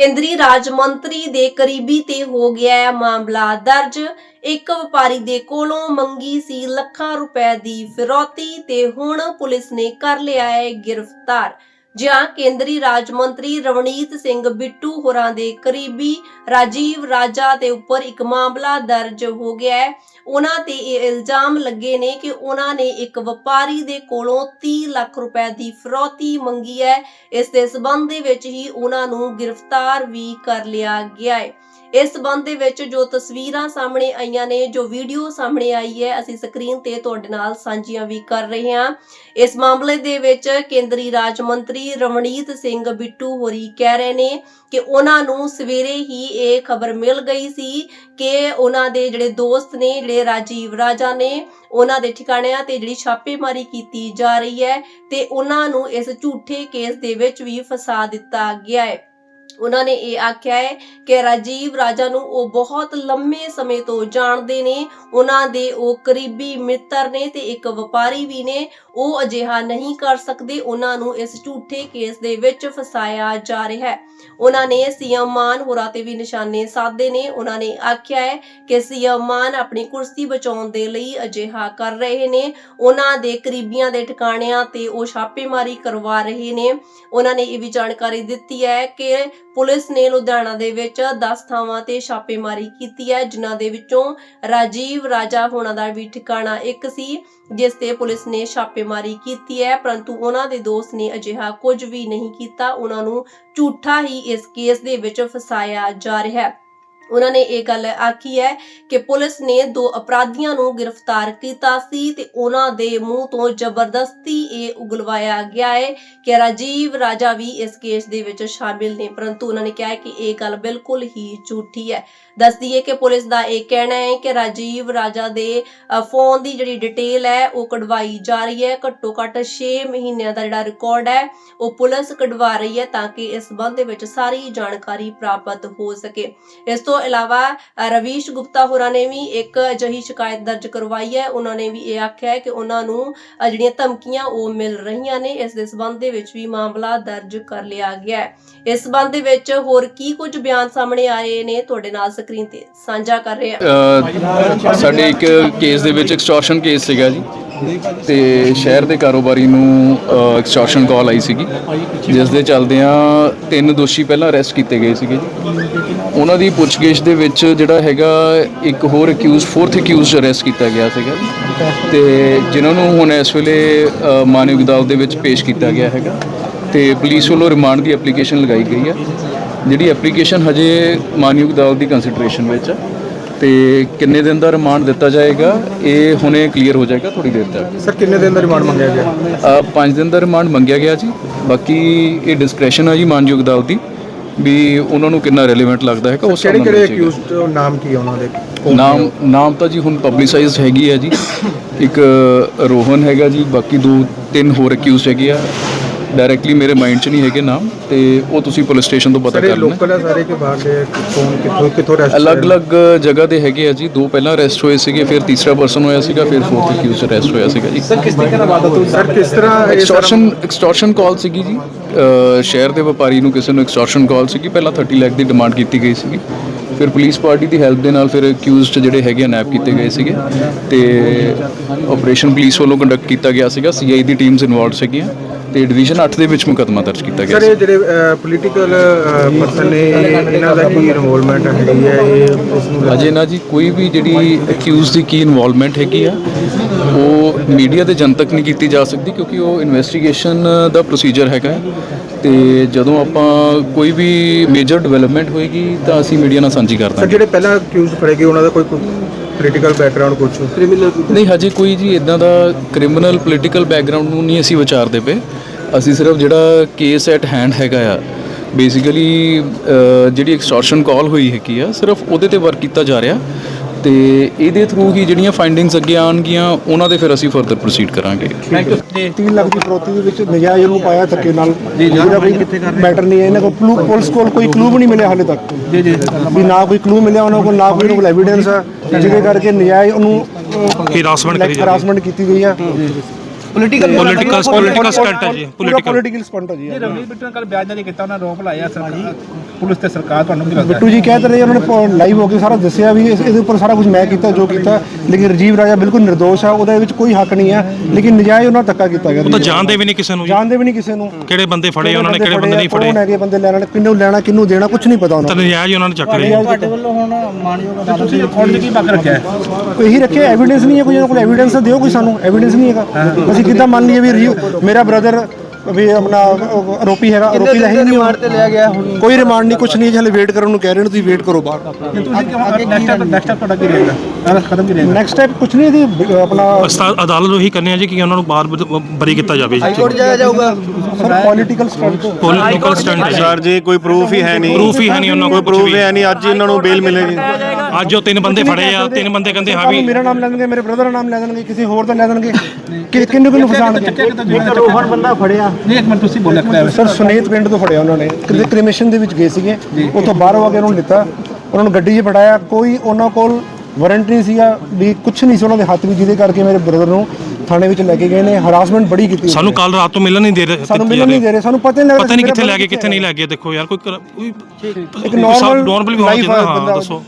ਕੇਂਦਰੀ ਰਾਜ ਮੰਤਰੀ ਦੇ ਕਰੀਬੀ ਤੇ ਹੋ ਗਿਆ ਹੈ ਮਾਮਲਾ ਦਰਜ। ਇੱਕ ਵਪਾਰੀ ਦੇ ਕੋਲੋਂ ਮੰਗੀ ਸੀ ਲੱਖਾਂ ਰੁਪਏ ਦੀ ਫਿਰੌਤੀ ਤੇ ਹੁਣ ਪੁਲਿਸ ਨੇ ਕਰ ਲਿਆ ਹੈ ਗ੍ਰਿਫਤਾਰ। ਜਿਹਾਂ ਕੇਂਦਰੀ ਰਾਜ ਮੰਤਰੀ ਰਵਨੀਤ ਸਿੰਘ ਬਿੱਟੂ ਹੋਰਾਂ ਦੇ ਕਰੀਬੀ ਰਾਜੀਵ ਰਾਜਾ ਦੇ ਉੱਪਰ ਇੱਕ ਮਾਮਲਾ ਦਰਜ ਹੋ ਗਿਆ ਹੈ। ਉਹਨਾਂ ਤੇ ਇਹ ਇਲਜ਼ਾਮ ਲੱਗੇ ਨੇ ਕਿ ਉਹਨਾਂ ਨੇ ਇੱਕ ਵਪਾਰੀ ਦੇ ਕੋਲੋਂ 30 ਲੱਖ ਰੁਪਏ ਦੀ ਫਰੋਤੀ ਮੰਗੀ ਹੈ। ਇਸ ਦੇ ਸਬੰਧ ਦੇ ਵਿੱਚ ਹੀ ਉਹਨਾਂ ਨੂੰ ਗ੍ਰਿਫਤਾਰ ਵੀ ਕਰ ਲਿਆ ਗਿਆ ਹੈ। ਇਸ ਸਬੰਧ ਦੇ ਵਿੱਚ ਜੋ ਤਸਵੀਰਾਂ ਸਾਹਮਣੇ ਆਈਆਂ ਨੇ, ਜੋ ਵੀਡੀਓ ਸਾਹਮਣੇ ਆਈ ਹੈ, ਅਸੀਂ ਸਕਰੀਨ ਤੇ ਤੁਹਾਡੇ ਨਾਲ ਸਾਂਝੀਆਂ ਵੀ ਕਰ ਰਹੇ ਹਾਂ। ਇਸ ਮਾਮਲੇ ਦੇ ਵਿੱਚ ਕੇਂਦਰੀ ਰਾਜ ਮੰਤਰੀ ਰਵਨੀਤ ਸਿੰਘ ਬਿੱਟੂ ਹੋਰੀ ਕਹਿ ਰਹੇ ਨੇ ਕਿ ਉਹਨਾਂ ਨੂੰ ਸਵੇਰੇ ਹੀ ਇਹ ਖਬਰ ਮਿਲ ਗਈ ਸੀ ਕਿ ਉਹਨਾਂ ਦੇ ਜਿਹੜੇ ਦੋਸਤ ਨੇ, ਜਿਹੜੇ ਰਾਜੀਵ ਰਾਜਾ ਨੇ, ਉਹਨਾਂ ਦੇ ਠਿਕਾਣਿਆਂ ਤੇ ਜਿਹੜੀ ਛਾਪੇਮਾਰੀ ਕੀਤੀ ਜਾ ਰਹੀ ਹੈ ਤੇ ਉਹਨਾਂ ਨੂੰ ਇਸ ਝੂਠੇ ਕੇਸ ਦੇ ਵਿੱਚ ਵੀ ਫਸਾ ਦਿੱਤਾ ਗਿਆ ਹੈ। ਉਹਨਾਂ ਨੇ ਇਹ ਆਖਿਆ ਹੈ ਕਿ ਰਾਜੀਵ ਰਾਜਾ ਨੂੰ ਉਹ ਬਹੁਤ ਲੰਮੇ ਸਮੇਂ ਤੋਂ ਜਾਣਦੇ ਨੇ। ਉਹਨਾਂ ਦੇ ਉਹ ਕਰੀਬੀ ਮਿੱਤਰ ਨੇ ਤੇ ਇੱਕ ਵਪਾਰੀ ਵੀ ਨੇ। ਉਹ ਅਜਿਹਾ ਨਹੀਂ ਕਰ ਸਕਦੇ। ਉਹਨਾਂ ਨੂੰ ਇਸ ਝੂਠੇ ਕੇਸ ਦੇ ਵਿੱਚ ਫਸਾਇਆ ਜਾ ਰਿਹਾ ਹੈ। ਉਹਨਾਂ ਨੇ ਸੀਐਮ ਮਾਨ ਹੋਰਾਂ ਤੇ ਵੀ ਨਿਸ਼ਾਨੇ ਸਾਧੇ ਨੇ। ਉਹਨਾਂ ਨੇ ਆਖਿਆ ਹੈ ਕਿ ਸੀਐਮ ਮਾਨ ਆਪਣੀ ਕੁਰਸੀ ਬਚਾਉਣ ਦੇ ਲਈ ਅਜਿਹਾ ਕਰ ਰਹੇ ਨੇ। ਉਹਨਾਂ ਦੇ ਕਰੀਬੀਆਂ ਦੇ ਠਿਕਾਣਿਆਂ ਤੇ ਉਹ ਛਾਪੇਮਾਰੀ ਕਰਵਾ ਰਹੇ ਨੇ। ਉਹਨਾਂ ਨੇ ਇਹ ਵੀ ਜਾਣਕਾਰੀ ਦਿੱਤੀ ਹੈ ਕਿ ਪੁਲਿਸ ਨੇ ਲੁਧਿਆਣਾ ਦੇ ਵਿੱਚ 10 ਥਾਵਾਂ ਤੇ ਛਾਪੇਮਾਰੀ ਕੀਤੀ ਹੈ, ਜਿਨ੍ਹਾਂ ਦੇ ਵਿੱਚੋਂ ਰਾਜੀਵ ਰਾਜਾ ਹੋਣਾ ਦਾ ਵੀ ਠਿਕਾਣਾ ਇੱਕ ਸੀ, ਜਿਸ ਤੇ ਪੁਲਿਸ ਨੇ ਛਾਪੇ ਛਾਪੇਮਾਰੀ ਕੀਤੀ ਹੈ, ਪਰੰਤੂ ਉਹਨਾਂ ਦੇ ਦੋਸਤ ਨੇ ਅਜਿਹਾ ਕੁਝ ਵੀ ਨਹੀਂ ਕੀਤਾ। ਉਹਨਾਂ ਨੂੰ ਝੂਠਾ ਹੀ ਇਸ ਕੇਸ ਦੇ ਵਿੱਚ ਫਸਾਇਆ ਜਾ ਰਿਹਾ ਹੈ। ਉਹਨਾਂ ਨੇ ਇਹ ਗੱਲ ਆਖੀ ਹੈ ਕਿ ਪੁਲਿਸ ਨੇ ਦੋ ਅਪਰਾਧੀਆਂ ਨੂੰ ਗ੍ਰਿਫਤਾਰ ਕੀਤਾ ਸੀ ਤੇ ਉਹਨਾਂ ਦੇ ਮੂੰਹ ਤੋਂ ਜ਼ਬਰਦਸਤੀ ਇਹ ਉਗਲਵਾਇਆ ਗਿਆ ਹੈ ਕਿ ਰਾਜੀਵ ਰਾਜਾ ਵੀ ਇਸ ਕੇਸ ਦੇ ਵਿੱਚ ਸ਼ਾਮਿਲ ਨੇ, ਪਰੰਤੂ ਉਹਨਾਂ ਨੇ ਕਿਹਾ ਕਿ ਇਹ ਗੱਲ ਬਿਲਕੁਲ ਹੀ ਝੂਠੀ ਹੈ। ਦੱਸਦੀ ਹੈ ਕਿ ਪੁਲਿਸ ਦਾ ਇਹ ਕਹਿਣਾ ਹੈ ਕਿ ਰਾਜੀਵ ਰਾਜਾ ਦੇ ਫੋਨ ਦੀ ਜਿਹੜੀ ਡਿਟੇਲ ਹੈ ਉਹ ਕਢਵਾਈ ਜਾ ਰਹੀ ਹੈ। ਘੱਟੋ ਘੱਟ 6 ਮਹੀਨਿਆਂ ਦਾ ਜਿਹੜਾ ਰਿਕਾਰਡ ਹੈ, ਉਹ ਪੁਲਿਸ ਕਢਵਾ ਰਹੀ ਹੈ ਤਾਂ ਕਿ ਇਸ ਸੰਬੰਧ ਦੇ ਵਿੱਚ ਸਾਰੀ ਜਾਣਕਾਰੀ ਪ੍ਰਾਪਤ ਹੋ ਸਕੇ। ਇਸ ਤੋਂ ਇਲਾਵਾ ਰਵੀਸ਼ ਗੁਪਤਾ ਹੋਰਾਂ ਨੇ ਵੀ ਇੱਕ ਅਜਿਹੀ ਸ਼ਿਕਾਇਤ ਦਰਜ ਕਰਵਾਈ ਹੈ। ਉਹਨਾਂ ਨੇ ਵੀ ਇਹ ਆਖਿਆ ਹੈ ਕਿ ਉਹਨਾਂ ਨੂੰ ਜਿਹੜੀਆਂ ਧਮਕੀਆਂ ਉਹ ਮਿਲ ਰਹੀਆਂ ਨੇ। ਇਸ ਦੇ ਸਬੰਧ ਦੇ ਵਿੱਚ ਵੀ ਮਾਮਲਾ ਦਰਜ ਕਰ ਲਿਆ ਗਿਆ ਹੈ। ਇਸ ਸਬੰਧ ਦੇ ਵਿੱਚ ਹੋਰ ਕੀ ਕੁਝ ਬਿਆਨ ਸਾਹਮਣੇ ਆਏ ਨੇ? ਤੁਹਾਡੇ ਨਾਲ ਸਕਰੀਨ ਤੇ ਸਾਂਝਾ ਕਰ ਰਹੇ ਹਾਂ। ਸਾਡੇ ਇੱਕ ਕੇਸ ਦੇ ਵਿੱਚ ਐਕਸਟੋਰਸ਼ਨ ਕੇਸ ਸੀਗਾ ਜੀ। ਤੇ ਸ਼ਹਿਰ ਦੇ ਕਾਰੋਬਾਰੀ ਨੂੰ ਐਕਸਟੋਰਸ਼ਨ ਕਾਲ ਆਈ ਸੀਗੀ। ਜਿਸ ਦੇ ਚੱਲਦਿਆਂ ਤਿੰਨ ਦੋਸ਼ੀ ਪਹਿਲਾਂ ਅਰੈਸਟ ਕੀਤੇ ਗਏ ਸੀਗੇ ਉਹਨਾਂ ਦੀ ਪੁੱਛਗਿੱਛ ਦੇ ਵਿੱਚ ਜਿਹੜਾ ਹੈਗਾ ਇੱਕ ਹੋਰ ਅਕਿਊਜ਼ ਫੋਰਥ ਅਕਿਊਜ਼ ਅਰੈਸਟ ਕੀਤਾ ਗਿਆ ਸੀਗਾ। ਤੇ ਜਿਨ੍ਹਾਂ ਨੂੰ ਹੁਣ ਇਸ ਵੇਲੇ ਮਾਨਵ ਅਦਾਲਤ ਦੇ ਵਿੱਚ ਪੇਸ਼ ਕੀਤਾ ਗਿਆ ਹੈਗਾ। ਤੇ ਪੁਲਿਸ ਵੱਲੋਂ ਰਿਮਾਂਡ ਦੀ ਐਪਲੀਕੇਸ਼ਨ ਲਗਾਈ ਗਈ ਹੈ ਜਿਹੜੀ ਐਪਲੀਕੇਸ਼ਨ ਹਜੇ ਮਾਨਯੋਗ ਅਦਾਲਤ ਦੀ ਕੰਸੀਡਰੇਸ਼ਨ ਵਿੱਚ ਆ। ਤੇ ਕਿੰਨੇ ਦਿਨ ਦਾ ਰਿਮਾਂਡ ਦਿੱਤਾ ਜਾਏਗਾ ਇਹ ਹੁਣੇ ਕਲੀਅਰ ਹੋ ਜਾਏਗਾ ਥੋੜੀ ਦੇਰ ਤੱਕ। ਸਰ ਕਿੰਨੇ ਦਿਨ ਦਾ ਰਿਮਾਂਡ ਮੰਗਿਆ ਗਿਆ? 5 ਦਿਨ ਦਾ ਰਿਮਾਂਡ ਮੰਗਿਆ ਗਿਆ ਜੀ। ਬਾਕੀ ਇਹ ਡਿਸਕ੍ਰੈਸ਼ਨ ਆ ਜੀ ਮਾਨਯੋਗ ਅਦਾਲਤ ਦੀ। ਵੀ ਉਹਨਾਂ ਨੂੰ ਕਿੰਨਾ ਰੈਲੇਵੈਂਟ ਲੱਗਦਾ ਹੈਗਾ ਉਸ ਕਿਹੜੇ ਹਿਸਾਬ ਨਾਲ ਕਿਹੜੇ। ਅਕਿਊਜ਼ਡ ਨਾਮ ਕੀ ਹੈ ਉਹਨਾਂ ਦੇ? ਕੌਣ ਨਾਮ ਨਾਮ ਤਾਂ ਜੀ ਹੁਣ ਪਬਲਿਸਾਈਜ਼ਡ ਹੈਗੀ ਹੈ ਜੀ। ਇੱਕ ਰੋਹਨ ਹੈਗਾ ਜੀ ਬਾਕੀ ਦੋ ਤਿੰਨ ਹੋਰ ਅਕਿਊਜ਼ ਹੈਗੇ ਆ। ਡਾਇਰੈਕਟਲੀ ਮੇਰੇ ਮਾਈਂਡ 'ਚ ਨਹੀਂ ਹੈਗੇ ਨਾਮ ਤੇ ਉਹ ਤੁਸੀਂ ਪੁਲਿਸ ਸਟੇਸ਼ਨ ਤੋਂ ਪਤਾ ਸਰ ਕਰ ਲੈਣਾ ਲੋਕਲ ਸਾਰੇ ਕਿ ਬਾਹਰ ਦੇ ਕੌਣ ਕਿੱਥੋਂ ਕਿੱਥੋਂ ਰੈਸਟ ਅਲੱਗ-ਅਲੱਗ ਜਗ੍ਹਾ ਦੇ ਹੈਗੇ ਆ ਜੀ। ਦੋ ਪਹਿਲਾਂ ਅਰੈਸਟ ਹੋਏ ਸੀਗੇ ਫਿਰ ਤੀਸਰਾ ਪਰਸਨ ਹੋਇਆ ਸੀਗਾ ਫਿਰ ਫੋਰਥ ਅਕਿਊਜ਼ ਅਰੈਸਟ ਹੋਇਆ ਸੀਗਾ ਜੀ। ਕਿਸ ਤਰੀਕੇ ਨਾਲ ਵਾਦਾ ਤੁਸੀਂ ਸਰ ਕਿਸ ਤਰ੍ਹਾਂ ਸਾਰਾ- ਐਕਸਟੋਰਸ਼ਨ ਐਕਸਟੋਰਸ਼ਨ ਕਾਲ ਸੀਗੀ ਜੀ। ਸ਼ਹਿਰ ਦੇ ਵਪਾਰੀ ਨੂੰ ਕਿਸੇ ਨੂੰ ਐਕਸਟੋਰਸ਼ਨ ਕਾਲ ਸੀਗੀ। ਪਹਿਲਾਂ 30 ਲੱਖ ਦੀ ਡਿਮਾਂਡ ਕੀਤੀ ਗਈ ਸੀਗੀ। ਫਿਰ ਪੁਲਿਸ ਪਾਰਟੀ ਦੀ ਹੈਲਪ ਦੇ ਨਾਲ ਫਿਰ ਅਕਿਊਜ਼ਡ ਜਿਹੜੇ ਹੈਗੇ ਨੈਪ ਕੀਤੇ ਗਏ ਸੀਗੇ। ਤੇ ਆਪਰੇਸ਼ਨ ਪੁਲਿਸ ਵੱਲੋਂ ਕੰਡਕਟ ਕੀਤਾ ਗਿਆ ਸੀਗਾ। ਸੀਆਈ ਦੀ ਟੀਮਸ ਇਨਵੋਲਡ ਸੀਗੀਆਂ। ਤੇ ਡਿਵੀਜ਼ਨ 8 ਦੇ ਵਿੱਚ ਮੁਕੱਦਮਾ ਦਰਜ ਕੀਤਾ ਗਿਆ ਸਰ ਇਹ ਜਿਹੜੇ ਪੋਲੀਟੀਕਲ ਪਰਸਨ ਨੇ ਇਹ- ਇਹਨਾਂ ਦਾ ਕੀ ਇਨਵੋਲਵਮੈਂਟ ਹੈਗੀ ਹੈ? ਇਹ ਇਸ ਨੂੰ ਅਜੇ ਨਾ ਜੀ ਕੋਈ ਵੀ ਜਿਹੜੀ ਅਕਿਊਜ਼ ਦੀ ਕੀ ਇਨਵੋਲਵਮੈਂਟ ਹੈਗੀ ਆ ਉਹ ਮੀਡੀਆ ਤੇ ਜਨਤਕ ਨਹੀਂ ਕੀਤੀ ਜਾ ਸਕਦੀ ਕਿਉਂਕਿ ਉਹ ਇਨਵੈਸਟੀਗੇਸ਼ਨ ਦਾ ਪ੍ਰੋਸੀਜਰ ਹੈਗਾ। ਤੇ ਜਦੋਂ ਆਪਾਂ ਕੋਈ ਵੀ ਮੇਜਰ ਡਿਵੈਲਪਮੈਂਟ ਹੋਏਗੀ ਤਾਂ ਅਸੀਂ ਮੀਡੀਆ ਨਾਲ ਸਾਂਝੀ ਕਰ ਸਰ ਜਿਹੜੇ ਪਹਿਲਾਂ ਅਕਿਊਜ਼ਡ ਫੜੇ ਗਏ ਉਹਨਾਂ ਦਾ ਕੋਈ ਪੋਲੀਟੀਕਲ ਬੈਕਗ੍ਰਾਉਂਡ ਕੁਝ ਕ੍ਰਿਮੀਨਲ ਨਹੀਂ ਹਜੇ ਕੋਈ ਜੀ ਇਦਾਂ ਦਾ ਕ੍ਰਿਮੀਨਲ ਪੋਲੀਟੀਕਲ ਬੈਕਗ੍ਰਾਉਂਡ ਨੂੰ ਨਹੀਂ ਅਸੀਂ ਵਿਚਾਰਦੇ ਪਏ। ਅਸੀਂ ਸਿਰਫ ਜਿਹੜਾ ਕੇਸ ਐਟ ਹੈਂਡ ਹੈਗਾ ਆ ਬੇਸਿਕਲੀ ਜਿਹੜੀ ਐਕਸਟੋਰਸ਼ਨ ਕਾਲ ਹੋਈ ਹੈਗੀ ਆ ਸਿਰਫ ਉਹਦੇ ਤੇ ਵਰਕ ਕੀਤਾ ਜਾ ਰਿਹਾ। ਤੇ ਇਹਦੇ ਥਰੂ ਹੀ ਜਿਹੜੀਆਂ ਫਾਈਂਡਿੰਗਸ ਅੱਗੇ ਆਉਣਗੀਆਂ ਉਹਨਾਂ ਦੇ ਫਿਰ ਅਸੀਂ ਫਰਦਰ ਪ੍ਰੋਸੀਡ ਕਰਾਂਗੇ। 3 ਲੱਖ ਦੀ ਫਰੋਤੀ ਦੇ ਵਿੱਚ ਨਜਾਇਜ਼ ਨੂੰ ਪਾਇਆ ਧੱਕੇ ਨਾਲ। ਜਿਹੜਾ ਕੋਈ ਮੈਟਰ ਨਹੀਂ ਹੈ। ਇਹਨਾਂ ਕੋਲ ਕਲੂ ਪੁਲਿਸ ਕੋਲ ਕੋਈ ਕਲੂ ਵੀ ਨਹੀਂ ਮਿਲਿਆ ਹਾਲੇ ਤੱਕ। ਜੀ ਜੀ। ਵੀ ਨਾ ਕੋਈ ਕਲੂ ਮਿਲਿਆ ਉਹਨਾਂ ਕੋਲ ਨਾ ਕੋਈ ਉਹਨਾਂ ਕੋਲ ਐਵੀਡੈਂਸ ਹੈ ਜਿਹਦੇ ਕਰਕੇ ਨਜਾਇਜ਼ ਉਹਨੂੰ ਹਿਰਾਸਮੈਂਟ ਕਰੀ ਜਾਂਦੀ ਹਰਾਸਮੈਂਟ ਕੀਤੀ ਗਈ ਆ। ਪੋਲੀਟੀਕਲ ਪੋਲੀਟੀਕਲ ਸਟੰਟ ਹੈ ਜੀ। ਪੋਲੀਟੀਕਲ ਪੋਲੀਟੀਕਲ ਸਪੰਟ ਹੈ ਜੀ। ਇਹ। ਰਵਨੀਤ ਬਿੱਟੂ ਨੇ ਕੱਲ ਬਿਆਨ ਜਾਰੀ ਕੀਤਾ ਉਹਨਾਂ ਆਰੋਪ ਲਾਇਆ ਸਰਕਾਰ ਪੁਲਿਸ ਤੇ ਸਰਕਾਰ ਤੁਹਾਨੂੰ ਕੀ ਲੱਗਦਾ ਬਿੱਟੂ ਜੀ ਕਹਿ ਤਾਂ ਰਹੇ ਉਹਨਾਂ ਨੇ ਲਾਈਵ ਹੋ ਕੇ ਸਾਰਾ ਦੱਸਿਆ ਵੀ ਇਸ- ਇਹਦੇ ਉੱਪਰ ਸਾਰਾ ਕੁਝ ਮੈਂ ਕੀਤਾ ਜੋ ਕੀਤਾ ਲੇਕਿਨ ਰਜੀਵ ਰਾਜਾ ਬਿਲਕੁਲ ਨਿਰਦੋਸ਼ ਆ ਉਹਦੇ ਵਿੱਚ ਕੋਈ ਹੱਕ ਨਹੀਂ ਹੈ ਲੇਕਿਨ ਨਜਾਇਜ਼ ਉਹਨਾਂ ਧੱਕਾ ਕੀਤਾ ਗਿਆ। ਉਹ ਤਾਂ ਜਾਣਦੇ ਵੀ ਨਹੀਂ ਕਿਸੇ ਨੂੰ ਜੀ। ਜਾਣਦੇ ਵੀ ਨਹੀਂ ਕਿਸੇ ਨੂੰ। ਕਿਹੜੇ ਬੰਦੇ ਫੜੇ ਉਹਨਾਂ ਨੇ ਕਿਹੜੇ ਬੰਦੇ ਨਹੀਂ ਫੜੇ? ਕੌਣ ਹੈਗੇ ਬੰਦੇ ਲੈਣਾ ਕਿੰਨੂੰ ਲੈਣਾ ਕਿੰਨੂੰ ਦੇਣਾ ਕੁਝ ਨਹੀਂ ਪਤਾ ਉਹਨਾਂ ਤਾਂ ਨਜਾਇਜ਼ ਉਹਨਾਂ ਨੇ ਚੱਕ ਲਏ ਤੁਸੀਂ ਰਿਕਾਰਡ ਕੀ ਪੱਕ ਰੱਖਿਆ ਹੈ? ਨੂੰ ਇਹੀ ਰੱਖਿਆ ਐਵੀਡੈਂਸ ਨਹੀਂ ਹੈ ਕੋਈ ਉਹਨਾਂ ਕੋਲ ਐਵੀਡੈਂਸ ਦਿਓ ਕੋਈ ਸਾਨੂੰ ਐਵੀਡੈਂਸ ਨਹੀਂ ਹੈਗਾ। ਅਸੀਂ ਕਿੱਦਾਂ ਮੰਨ ਲਈਏ ਵੀ ਮੇਰਾ ਬ੍ਰਦਰ ਵੀ ਆਪਣਾ ਉਹ ਆਰੋਪੀ ਹੈਗਾ ਆਰੋਪੀ ਦਾ ਹੀ ਨਹੀਂ ਰਿਮਾਂਡ ਤੇ ਲਿਆ ਗਿਆ ਕੋਈ ਰਿਮਾਂਡ ਨਹੀਂ ਕੁਝ ਨਹੀਂ ਹਲੇ ਵੇਟ ਕਰਨ ਨੂੰ ਕਹਿ ਰਹੇ ਨੇ ਤੁਸੀਂ ਵੇਟ ਕਰੋ ਬਾਹਰ ਤੁਸੀਂ ਨੈਕਸਟ ਸਟੈਪ ਨੈਕਸਟ ਸਟੈਪ ਤੁਹਾਡਾ ਕੀ ਰਹੇਗਾ ਅਗਲਾ ਕਦਮ ਕੀ ਰਹੇਗਾ ਨੈਕਸਟ ਸਟੈਪ ਕੁਝ ਨਹੀਂ ਇਹਦੀ ਆਪਣਾ ਅਸਤਾ- ਅਦਾਲਤ ਉਹੀ ਕਰਨੀ ਹੈ ਜੀ ਕਿ ਉਹਨਾਂ ਨੂੰ ਬਾਹਰ ਬ- ਬਰੀ ਕੀਤਾ ਜਾਵੇ ਜੀ। Sir political stunt political stunt ਹੈ ਸਰ ਜੀ ਕੋਈ ਪ੍ਰੂਫ ਹੀ ਹੈ ਨਹੀਂ। ਪ੍ਰੂਫ ਹੀ ਹੈ ਨਹੀਂ ਉਹਨਾਂ ਕੋਈ ਪ੍ਰੂਫ ਹੈ ਨਹੀਂ ਅੱਜ ਇਹਨਾਂ ਨੂੰ ਬੇਲ ਮਿਲੇਗੀ। ਅੱਜ ਉਹ ਤਿੰਨ ਬੰਦੇ ਫੜੇ ਆ ਤਿੰਨ ਬੰਦੇ ਕਹਿੰਦੇ ਹਾਂ ਵੀ ਮੇਰਾ ਨਾਮ ਲੈ ਦੇਣਗੇ ਮੇਰੇ ਬ੍ਰਦਰ ਦਾ ਨਾਮ ਲੈ ਦੇਣਗੇ ਕਿਸੇ ਹੋਰ ਦਾ ਲੈ ਦੇਣਗੇ ਕਿ ਕਿੰਨੂੰ ਕਿੰਨੂੰ ਫਸਾਣਗੇ ਇੱਕ ਰੋਹਨ ਬੰਦਾ ਫੜਿਆ। ਨਹੀਂ ਇੱਕ ਮਿੰਟ ਤੁਸੀਂ ਬੋਲਿਆ ਸਰ ਸੁਨੇਤ ਪਿੰਡ ਤੋਂ ਫੜਿਆ ਉਹਨਾਂ ਨੇ। ਕਿਤੇ ਕ੍ਰਿਮੀਸ਼ਨ ਦੇ ਵਿੱਚ ਗਏ ਸੀਗੇ। ਉੱਥੋਂ ਬਾਹਰੋਂ ਆ ਕੇ ਉਹਨਾਂ ਨੂੰ ਲਿੱਤਾ। ਉਹਨਾਂ ਨੂੰ ਗੱਡੀ 'ਚ ਫੜਾਇਆ ਕੋਈ ਉਹਨਾਂ ਕੋਲ ਵਾਰੰਟ ਨਹੀਂ ਸੀਗਾ ਵੀ ਕੁਝ ਨਹੀਂ ਸੀ ਉਹਨਾਂ ਦੇ ਹੱਥ ਵਿੱਚ ਜਿਹਦੇ ਕਰਕੇ ਮੇਰੇ ਬ੍ਰਦਰ ਨੂੰ ਥਾਣੇ ਵਿੱਚ ਲੈ ਕੇ ਗਏ ਨੇ। ਹਰਾਸਮੈਂਟ ਬੜੀ ਕੀਤੀ ਸਾਨੂੰ ਕੱਲ ਰਾਤ ਤੋਂ ਮਿਲਣ ਨਹੀਂ ਦੇ ਰਹੇ। ਸਾਨੂੰ ਮਿਲਣ ਨਹੀਂ ਦੇ ਰਹੇ। ਸਾਨੂੰ ਪਤਾ ਨਹੀਂ ਲੱਗਦਾ ਪਤਾ ਨਹੀਂ ਕਿੱਥੇ ਲੈ ਗਏ ਕਿੱਥੇ ਨਹੀਂ ਲੈ ਗਏ। ਦੇਖੋ ਯਾਰ ਕੋਈ ਇੱਕ normal ਨਾਰਮਲ ਵੀ ਹੋਣਾ ਚਾਹੀਦਾ। ਹਾਂ। ਦੱਸੋ।